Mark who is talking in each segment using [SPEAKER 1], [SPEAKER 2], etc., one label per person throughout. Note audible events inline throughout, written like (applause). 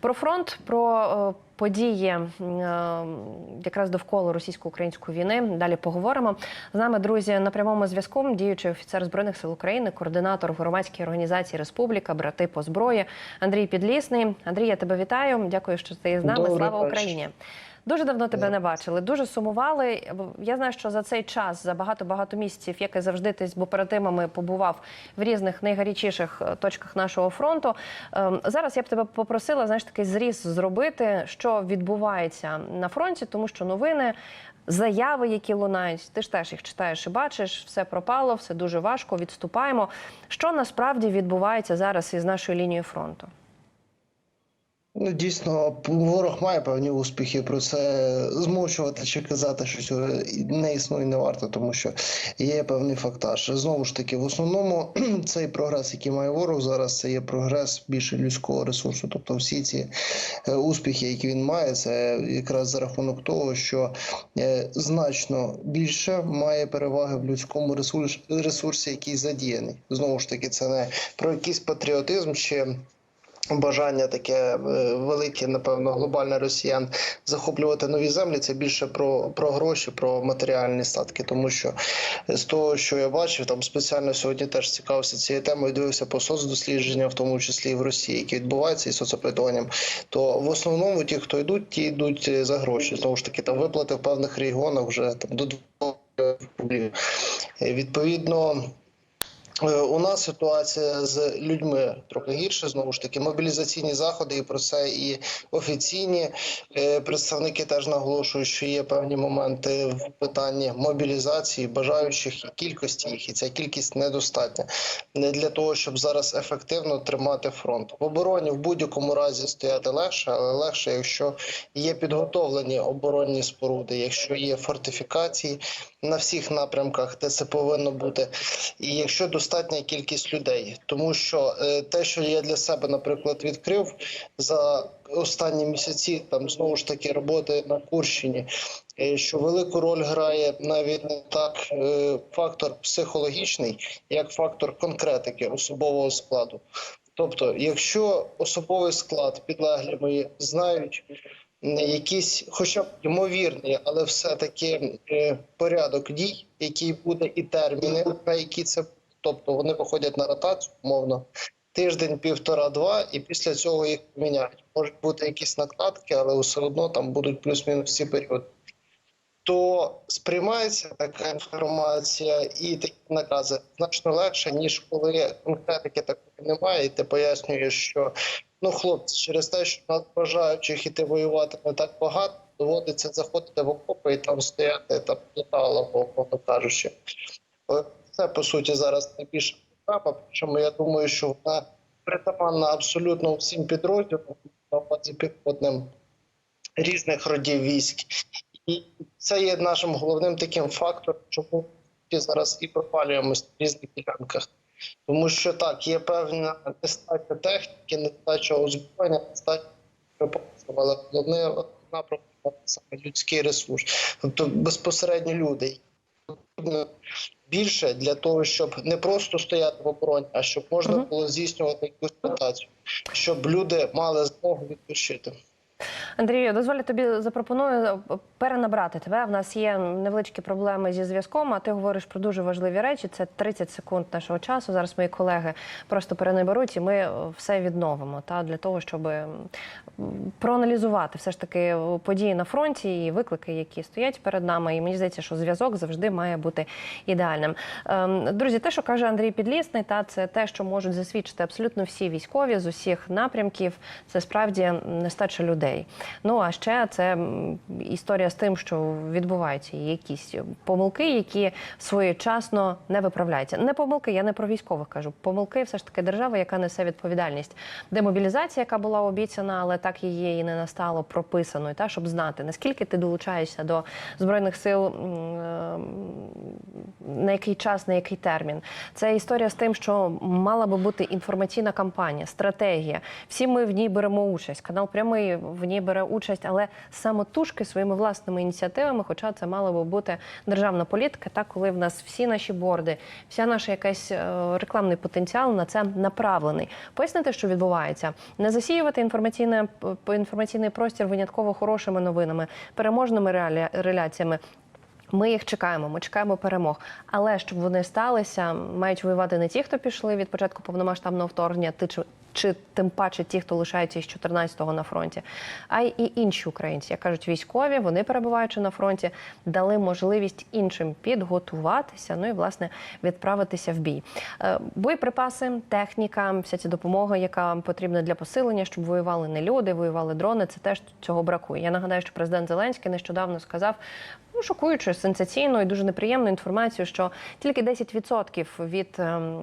[SPEAKER 1] Про фронт, про е, події е, якраз довкола російсько-української війни. Далі поговоримо. З нами, друзі, на прямому зв'язку діючий офіцер збройних сил України, координатор громадської організації Республіка, брати по зброї Андрій Підлісний. Андрій, я тебе вітаю. Дякую, що ти з нами.
[SPEAKER 2] Добре,
[SPEAKER 1] Слава. Україні. Дуже давно тебе не бачили, дуже сумували. Я знаю, що за цей час, за багато-багато місяців, як і завжди, ти з оперативами побував в різних найгарячіших е, точках нашого фронту. Ем, Зараз я б тебе попросила, знаєш, такий зріз зробити, що відбувається на фронті, тому що новини. Заяви, які лунають, ти ж теж їх читаєш і бачиш, все пропало, все дуже важко. Відступаємо. Що насправді відбувається зараз із нашою лінією фронту?
[SPEAKER 2] Ну, дійсно, ворог має певні успіхи. Про це змовчувати чи казати, що цього не існує, не варто, тому що є певний фактаж. Знову ж таки, в основному (clears throat) цей прогрес, який має ворог зараз, це є прогрес більше людського ресурсу. Тобто, всі ці е, успіхи, які він має, це якраз за рахунок того, що е, значно більше має переваги в людському ресурсі який задіяний. Знову ж таки, це не про якийсь патріотизм чи. Бажання таке е, велике, напевно, глобальне росіян захоплювати нові землі. Це більше про, про гроші, про матеріальні статки. Тому що з того, що я бачив, там спеціально сьогодні теж цікавився цією темою. Дивився по соцдослідженням, в тому числі і в Росії, які відбуваються і соцопитуванням. То в основному ті, хто йдуть, ті йдуть е, за гроші. Знову ж таки, там виплати в певних регіонах вже там до двох рублів. Е, Відповідно. Е, У нас ситуація з людьми трохи гірше. Знову ж таки, мобілізаційні заходи, і про це і офіційні е, представники теж наголошують, що є певні моменти в питанні мобілізації бажаючих і кількості їх, і ця кількість недостатня не для того, щоб зараз ефективно тримати фронт. В обороні в будь-якому разі стояти легше, але легше, якщо є підготовлені оборонні споруди, якщо є фортифікації на всіх напрямках, де це повинно бути, і якщо достатня кількість людей, тому що е, те, що я для себе, наприклад, відкрив за останні місяці, там знову ж таки роботи на Курщині, е, що велику роль грає навіть не так е, фактор психологічний, як фактор конкретики особового складу. Тобто, якщо особовий склад підлеглі мої знають не якийсь, хоча б ймовірний, але все-таки е, порядок дій, який буде, і терміни, на які це, тобто вони виходять на ротацію, умовно, тиждень, півтора-два, і після цього їх міняють. Можуть бути якісь накладки, але все одно там будуть плюс-мінус ці періоди. То сприймається така інформація і такі накази значно легше, ніж коли конкретики такої немає, і ти пояснюєш, що ну хлопці, через те, що нас бажаючих іти воювати не так багато, доводиться заходити в окопи і там стояти там металом, умовно кажучи. Це по суті зараз найбільша проблема. Причому я думаю, що вона притаманна абсолютно всім підрозділам на увазі підходним різних родів військ. І це є нашим головним таким фактором, чому ми зараз і пропалюємося в різних ділянках. Тому що так, є певна нестача техніки, нестача озброєння, нестача припасів, але головне напрямок саме людський ресурс, тобто безпосередньо люди. Більше для того, щоб не просто стояти в обороні, а щоб можна було здійснювати якусь ротацію, щоб люди мали змогу відпочити.
[SPEAKER 1] Андрію, дозволю тобі запропоную перенабрати тебе. В нас є невеличкі проблеми зі зв'язком. А ти говориш про дуже важливі речі. Це 30 секунд нашого часу. Зараз мої колеги просто перенаберуть, і ми все відновимо. Та для того, щоб проаналізувати все ж таки події на фронті і виклики, які стоять перед нами. І мені здається, що зв'язок завжди має бути ідеальним. Ем, Друзі, те, що каже Андрій Підлісний, та це те, що можуть засвідчити абсолютно всі військові з усіх напрямків. Це справді нестача людей. Ну а ще це історія з тим, що відбуваються якісь помилки, які своєчасно не виправляються. Не помилки, я не про військових кажу. Помилки все ж таки держава, яка несе відповідальність. Демобілізація, яка була обіцяна, але так її і не настало прописаною, та щоб знати наскільки ти долучаєшся до збройних сил, е, на який час, на який термін. Це історія з тим, що мала би бути інформаційна кампанія, стратегія. Всі ми в ній беремо участь. Канал прямий в ній бере бере участь, але самотужки своїми власними ініціативами. Хоча це мала би бути державна політика, та коли в нас всі наші борди, вся наша якась е, рекламний потенціал на це направлений. Пояснити, що відбувається, не засіювати інформаційне інформаційний простір винятково хорошими новинами, переможними реляціями. Ми їх чекаємо, ми чекаємо перемог. Але щоб вони сталися, мають воювати не ті, хто пішли від початку повномасштабного вторгнення, чи, тим паче ті, хто лишаються із 14-го на фронті, а й і інші українці. Як кажуть, військові, вони перебуваючи на фронті, дали можливість іншим підготуватися, ну і власне відправитися в бій. Е, Боєприпаси, техніка, вся ця допомога, яка потрібна для посилення, щоб воювали не люди, воювали дрони. Це теж цього бракує. Я нагадаю, що президент Зеленський нещодавно сказав ну, шокуючу, сенсаційну і дуже неприємну інформацію, що тільки 10% від ем,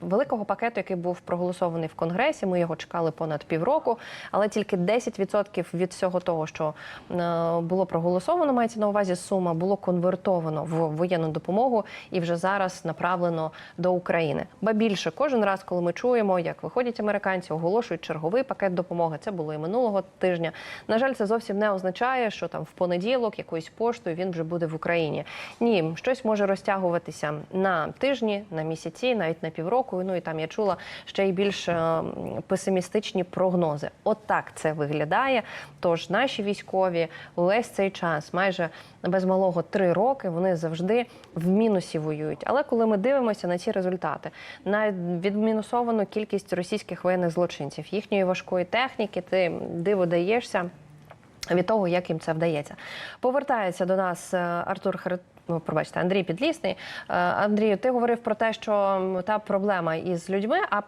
[SPEAKER 1] великого пакету, який був проголосований в Конгресі, ми його чекали понад півроку, але тільки 10% від всього того, що е, було проголосовано, мається на увазі сума, було конвертовано в воєнну допомогу і вже зараз направлено до України. Ба більше кожен раз, коли ми чуємо, як виходять американці, оголошують черговий пакет допомоги. Це було і минулого тижня. На жаль, це зовсім не означає, що там в понеділок якоюсь поштою він вже буде в Україні. Ні, щось може розтягуватися на тижні, на місяці, навіть на півроку. Ну і там я чула ще й більш е, песимістичні прогнози. От це виглядає. Тож наші військові весь цей час, майже без малого три роки, вони завжди в мінусі воюють. Але коли ми дивимося на ці результати, на відмінусовану кількість російських воєнних злочинців, їхньої важкої техніки, ти диво даєшся від того, як їм це вдається. Повертається до нас е, Артур ну, Пробачте, Андрій Підлісний. Е, Андрію, ти говорив про те, що та проблема із людьми. А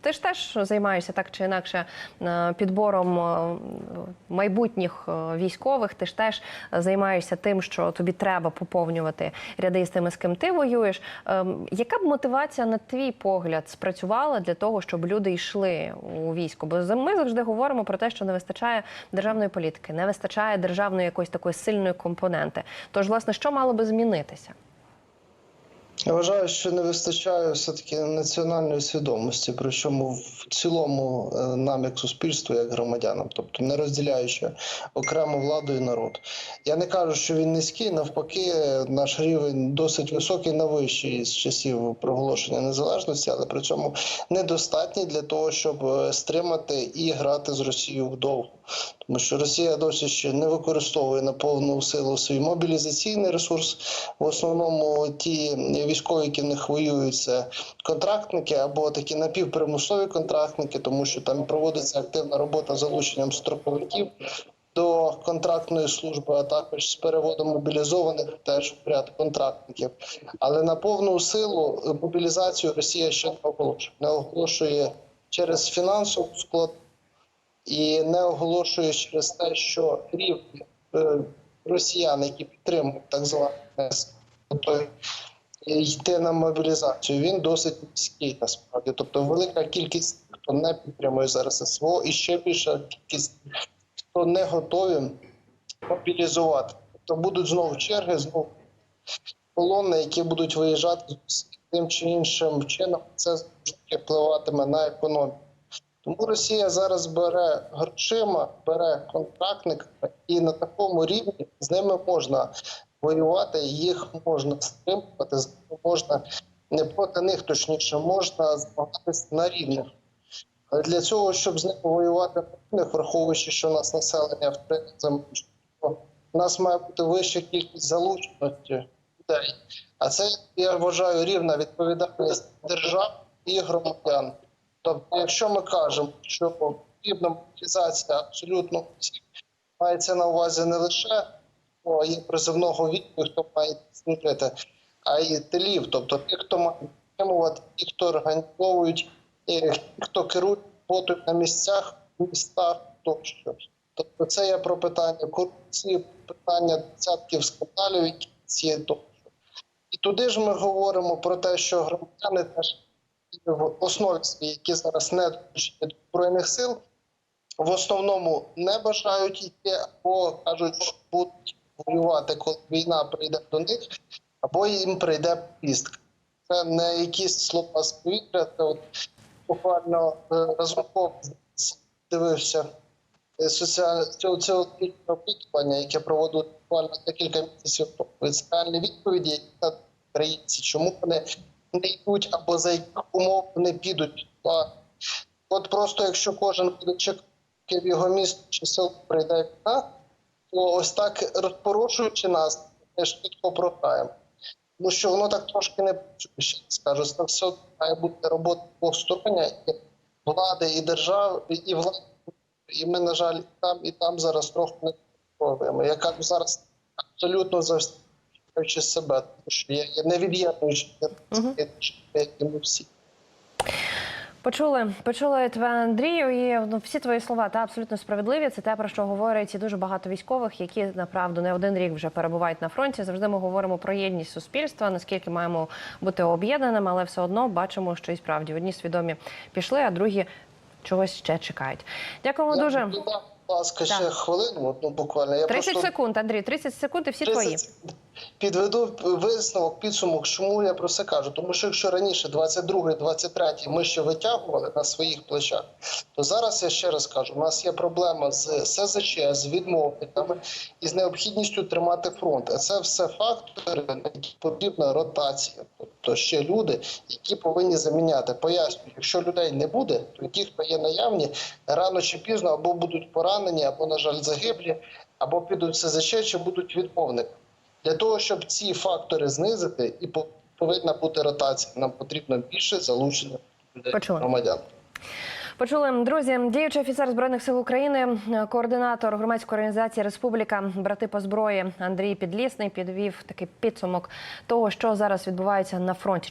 [SPEAKER 1] ти ж теж займаєшся так чи інакше е, підбором майбутніх військових. Ти ж теж займаєшся тим, що тобі треба поповнювати ряди з тими, з ким ти воюєш. Яка б мотивація, на твій погляд, спрацювала для того, щоб люди йшли у військо? Бо ми завжди говоримо про те, що не вистачає державної політики, не вистачає державної якоїсь такої сильної компоненти. Тож, власне, що мало би змінитися?
[SPEAKER 2] Я вважаю, що не вистачає все-таки національної свідомості, причому в цілому е, нам, як суспільству, як громадянам, тобто не розділяючи окрему владу і народ. Я не кажу, що він низький, навпаки, наш рівень досить високий, найвищий з часів проголошення незалежності, але при цьому недостатній для того, щоб е, стримати і грати з Росією вдовго. Тому що Росія досі ще не використовує на повну силу свій мобілізаційний ресурс. В основному ті військові, які в них воюють, це контрактники або такі напівпримусові контрактники, тому що там проводиться активна робота з залученням строковиків до контрактної служби, а також з переводом мобілізованих теж в ряд контрактників. Але на повну силу е, мобілізацію Росія ще не оголошує. Не оголошує через фінансову склад і не оголошує через те, що рівень е, росіян, які підтримують так званий йти на мобілізацію, він досить низький насправді. Тобто велика кількість хто не підтримує зараз СВО, і ще більша кількість хто не готові мобілізувати. Тобто будуть знову черги, знову колони, які будуть виїжджати з тим чи іншим чином. Це впливатиме на економіку. Тому Росія зараз бере грошима, бере контрактниками, і на такому рівні з ними можна воювати, їх можна стримувати, можна не проти них, точніше, можна змагатися на рівних. Але для цього, щоб з ними воювати на рівних, враховуючи, що у нас населення в три рази менше, то у нас має бути вища кількість залученості людей. А це я вважаю рівна відповідальність держав і громадян. Тобто, якщо ми кажемо, що потрібна мобілізація абсолютно всіх, мається на увазі не лише о, є призовного віку, хто має служити, а й тилів, тобто тих, хто має підтримувати, ті, хто організовують, ті, хто керує роботою на місцях, містах тощо. Тобто це є про питання корупції, питання десятків скандалів, які ці тощо. І туди ж ми говоримо про те, що громадяни теж в основі які зараз не долучені до збройних сил, в основному не бажають йти, або кажуть, що будуть воювати, коли війна прийде до них, або їм прийде повістка. Це не якісь слова з повітря, це от буквально е, Разумков дивився е, цього опитування, яке проводили буквально декілька місяців реальні відповіді, які дали українці, чому вони не йдуть або за яких умов вони підуть. От просто якщо кожен буде чекати в його місто чи село прийде війна, ось так розпорошуючи нас, ми швидко програємо. Тому що воно так трошки не працює, скажу. Це все має бути робота двостороння і влади, і держави, і влади. І ми, на жаль, і там, і там зараз трохи не пробуємо. Я кажу зараз абсолютно завжди себе, тому що я, я не від'єднуючи,
[SPEAKER 1] Мгм.
[SPEAKER 2] як і ми всі.
[SPEAKER 1] Почули, почули тебе, Андрію, і ну, всі твої слова та абсолютно справедливі. Це те, про що говорять і дуже багато військових, які направду не один рік вже перебувають на фронті. Завжди ми говоримо про єдність суспільства, наскільки маємо бути об'єднаними, але все одно бачимо, що і справді одні свідомі пішли, а другі чогось ще чекають. Дякуємо
[SPEAKER 2] Я
[SPEAKER 1] дуже.
[SPEAKER 2] будь ласка, ще хвилину, одну буквально. Я
[SPEAKER 1] 30
[SPEAKER 2] просто
[SPEAKER 1] секунд, Андрій, 30 секунд і всі
[SPEAKER 2] 30
[SPEAKER 1] твої.
[SPEAKER 2] Підведу висновок, підсумок, чому я про це кажу. Тому що якщо раніше, 22 23 ми ще витягували на своїх плечах, то зараз я ще раз кажу: у нас є проблема з СЗЧ, з відмовниками і з необхідністю тримати фронт. А це все фактори, на які потрібна ротація. Тобто ще люди, які повинні заміняти. Пояснюю, якщо людей не буде, то ті, хто є наявні, рано чи пізно або будуть поранені, або, на жаль, загиблі, або підуть в СЗЧ, чи будуть відмовниками. Для того, щоб ці фактори знизити, і по- повинна бути ротація. Нам потрібно більше залучення громадян.
[SPEAKER 1] Почули друзі, діючий офіцер збройних сил України, координатор громадської організації Республіка Брати по зброї Андрій Підлісний підвів такий підсумок того, що зараз відбувається на фронті.